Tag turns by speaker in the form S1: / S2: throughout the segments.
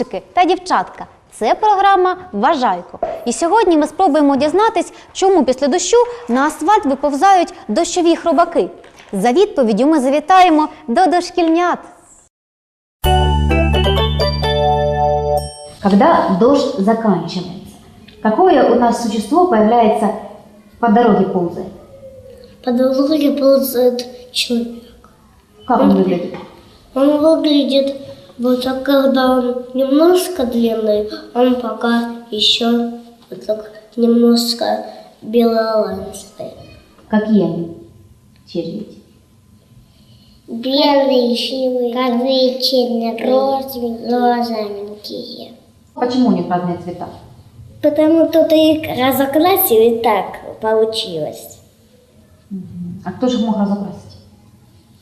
S1: Хлопчики та дівчатка! Це програма Вважайко. І сьогодні ми спробуємо дізнатись, чому після дощу на асфальт виповзають дощові хробаки. За відповіддю ми завітаємо до дошкільнят. Когда дождь заканчивается, какое у нас существо появляется по дороге ползает?
S2: По дороге ползает человек.
S1: Как он выглядит?
S2: Он выглядит вот так, когда он немножко длинный, он пока еще вот так немножко белоланцевый.
S1: Какие они? Червяки.
S2: Белые, коричневые, розовенькие.
S1: Почему у них разные цвета?
S2: Потому кто-то их разокрасил и так получилось.
S1: А кто же мог разукрасить?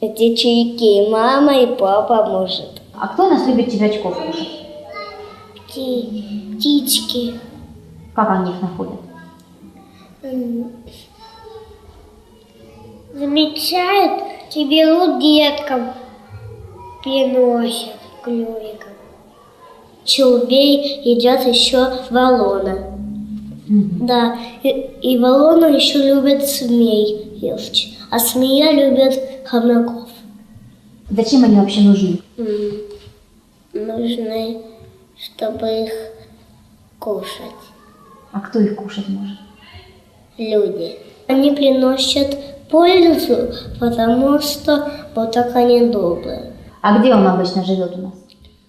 S2: Эти чайки, мама и папа, может.
S1: А кто у нас любит червячков кушать?
S2: Птички.
S1: Как они их находят?
S2: Замечают и берут деткам, приносят клювиком. Челбей едят еще валона. Да, и, и валона еще любят змей есть, а змея любит хомяков.
S1: Зачем они вообще нужны?
S2: Нужны, чтобы их кушать
S1: А кто их кушать может?
S2: люди. Они приносят пользу, потому что вот так они добрые.
S1: А где он обычно живет у нас?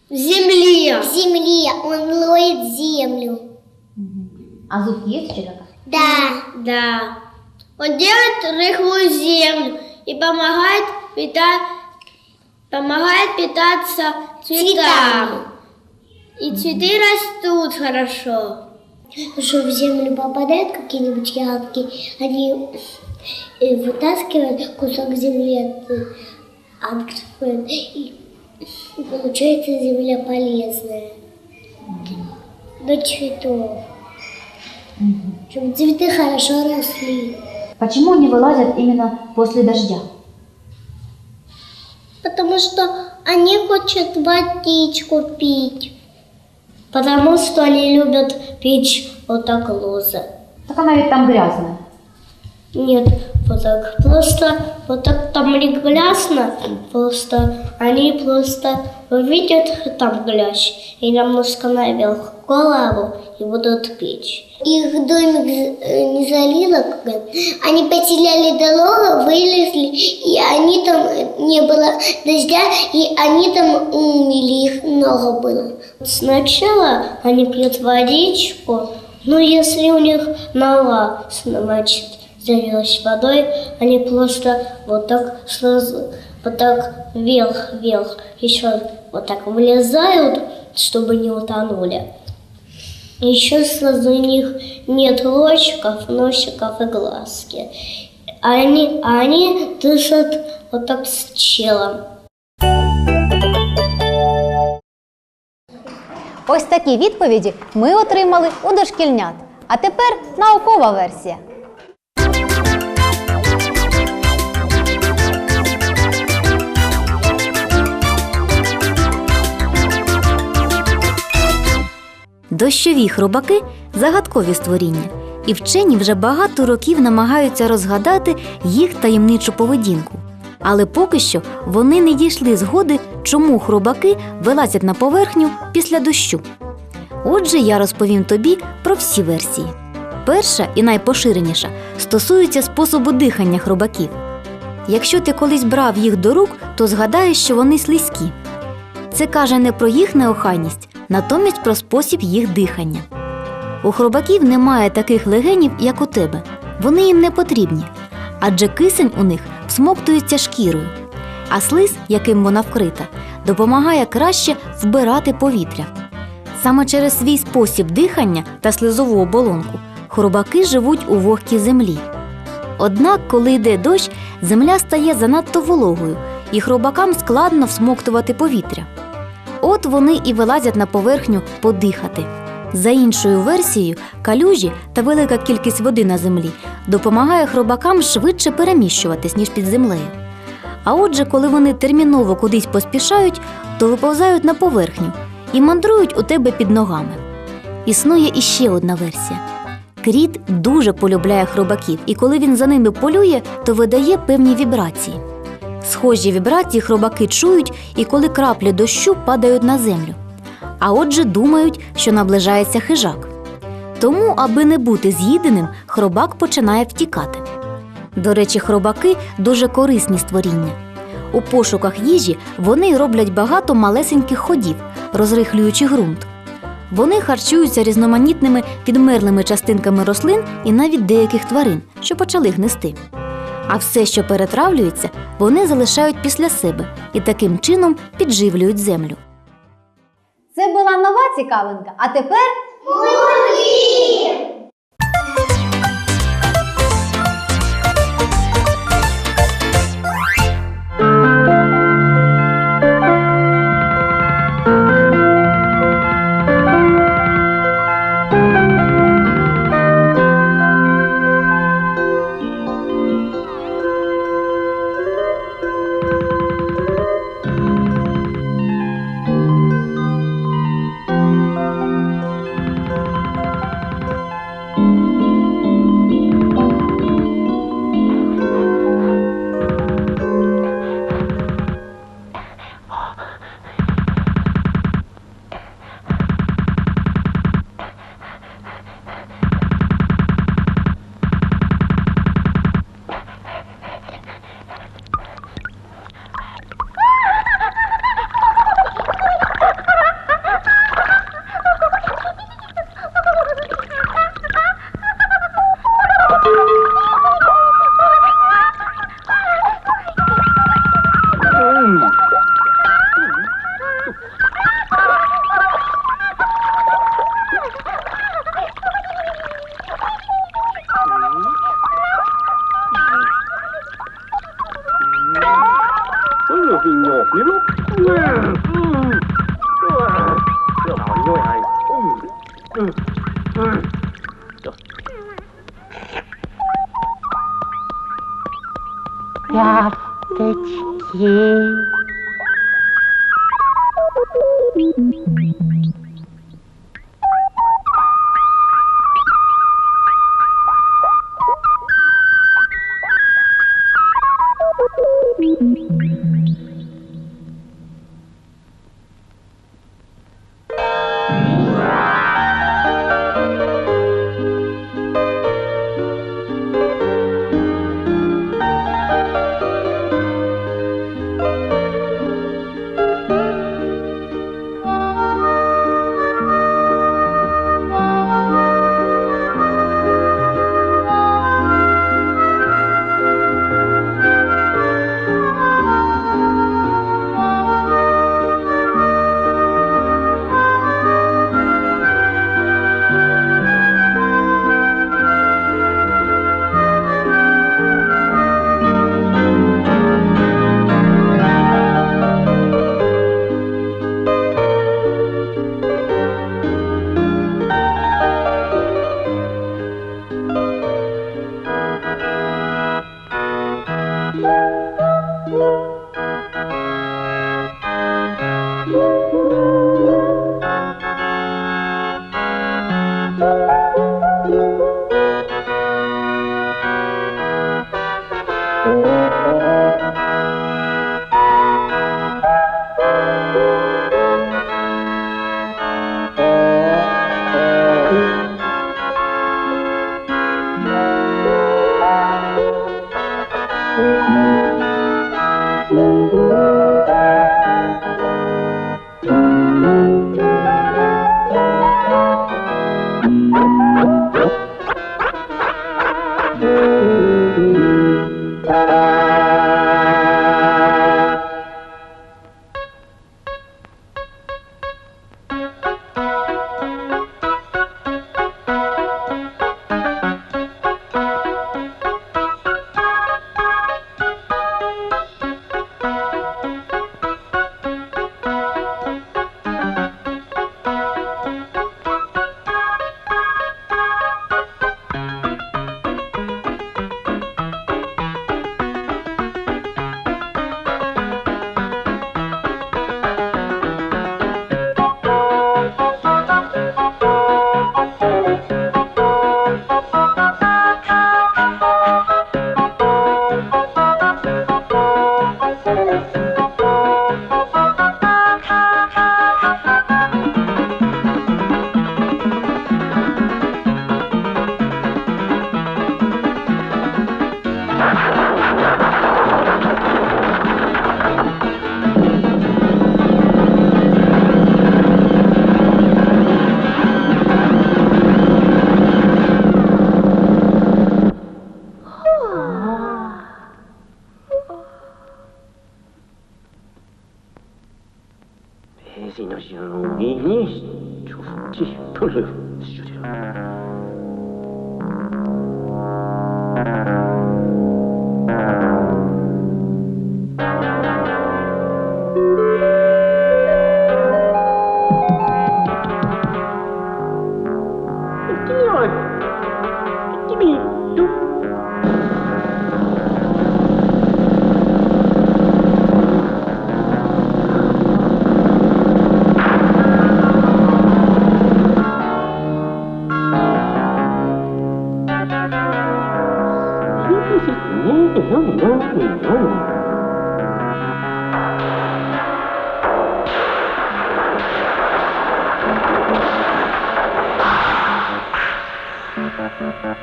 S2: В земле. В земле. Он лоет землю.
S1: А зубки есть у червяка?
S2: Да. Да. Он делает рыхлую землю и помогает питать, помогает питаться цветам. И цветы растут хорошо. Что в землю попадают какие-нибудь ягодки, они э, вытаскивают кусок земли, от- отгрызают, и и получается земля полезная. До цветов. Чтобы цветы хорошо росли.
S1: Почему они вылазят именно после дождя?
S2: Потому что они хотят водичку пить. Потому что они любят пить вот так лозы.
S1: Так она ведь там грязная.
S2: Нет, вот так. Просто вот так там не грязно. Просто они просто увидят там грязь и немножко наверх голову и будут пить. Их домик э, не залило, они потеряли дорогу, вылезли, и они там э, не было дождя, и они там умели, их много было. Сначала они пьют водичку, но если у них нога, значит, залилась водой, они просто вот так сразу, вот так вверх-вверх, еще вот так вылезают, чтобы не утонули. Еще сразу у них нет ручков, носиков и глазки. Они, они дышат вот так с челом.
S1: Ось такі відповіді ми отримали у дошкільнят. А тепер наукова версія. Дощові хробаки загадкові створіння, і вчені вже багато років намагаються розгадати їх таємничу поведінку. Але поки що вони не дійшли згоди, чому хробаки вилазять на поверхню після дощу. Отже, я розповім тобі про всі версії. Перша і найпоширеніша стосується способу дихання хробаків. Якщо ти колись брав їх до рук, то згадаєш, що вони слизькі. Це каже не про їх неохайність, натомість про спосіб їх дихання. У хробаків немає таких легенів, як у тебе. Вони їм не потрібні, адже кисень у них всмоктується шкірою, а слиз, яким вона вкрита, допомагає краще вбирати повітря. Саме через свій спосіб дихання та слизову оболонку хробаки живуть у вогкій землі. Однак, коли йде дощ, земля стає занадто вологою, і хробакам складно всмоктувати повітря. От вони і вилазять на поверхню подихати. За іншою версією, калюжі та велика кількість води на землі допомагає хробакам швидше переміщуватись, ніж під землею. А отже, коли вони терміново кудись поспішають, то виповзають на поверхню і мандрують у тебе під ногами. Існує іще одна версія. Кріт дуже полюбляє хробаків, і коли він за ними полює, то видає певні вібрації. Схожі вібрації хробаки чують і коли краплі дощу падають на землю. А отже, думають, що наближається хижак. Тому, аби не бути з'їденим, хробак починає втікати. До речі, хробаки дуже корисні створіння. У пошуках їжі вони роблять багато малесеньких ходів, розрихлюючи ґрунт. Вони харчуються різноманітними підмерлими частинками рослин і навіть деяких тварин, що почали гнести. А все, що перетравлюється, вони залишають після себе і таким чином підживлюють землю.
S3: Це була нова цікавинка, а тепер
S4: vecinos Música Música Exclusive.
S2: Mm-hmm.